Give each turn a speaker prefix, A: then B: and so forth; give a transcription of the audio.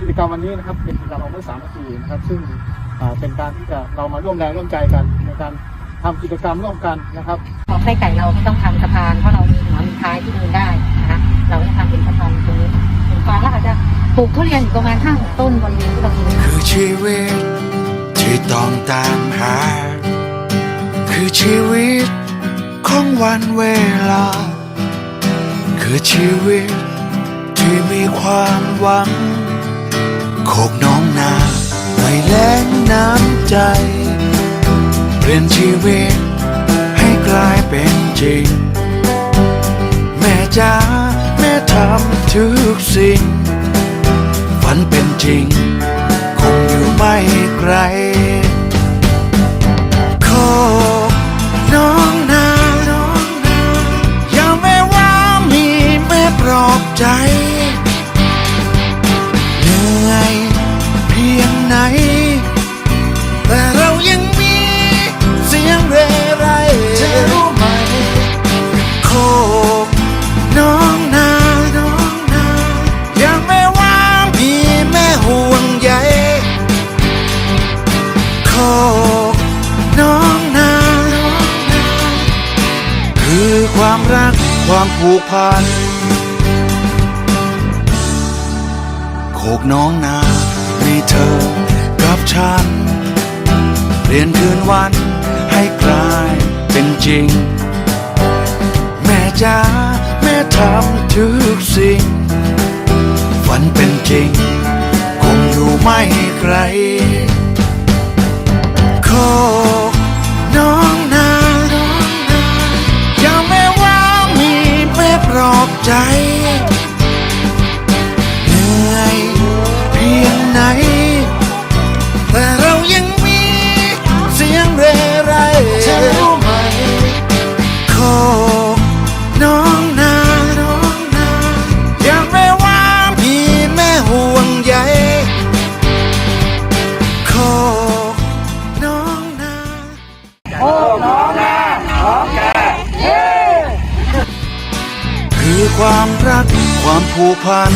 A: กิจกรรมวันนี้นะครับเป็นกิจกรรมเอาเมื่อสามนาทีนะครับ ซึ่งอ่าเป็นการที่จะเรามาร่วมแรงร่วมใจกันในการทำกิจกรรมร่วมกันนะครับ
B: ของไส้ไก่เราไม่ต้องทำสะพานเพราะเรามีหัวมีท้ายที่เดินได้นะคะเราจะทำเป็นสะพานตรงนี้ถึงฟ้าแล้วอาจจะปลูกทุเรียนอยู่ประมาณห้าหกต้นบริเวณที่เรามี
C: คือชีวิตที่ต้องตามหา คือชีวิตของวันเวลา คือชีวิตที่มีความหวัง โคกน้องนาไม่แล้งน้ำใจ เปลี่ยนชีวิตให้กลายเป็นจริง แม่จ๋าแม่ทำทุกสิ่ง ฝันเป็นจริง คงอยู่ไม่ไกลโคกน้องนาอย่าแม้ว่ามีแม่ปลอบใจ ไหน แต่เรายังมีเสียงเรไรเธอรู้ไหมโคกน้องนาน้องนายังไม่ว่ามีแม่ห่วงใยโคกน้องนาน้องนาคือความรักความผูกพันโคกน้องนา ฉันเปลี่ยนคืนวันให้กลายเป็นจริง แม่จ๋าแม่ทำทุกสิ่งฝันเป็นจริง คงอยู่ไม่ไกลโคน้องนาอย่าแม้ว่ามีแม่ปลอบใจ คือความรักความผูกพัน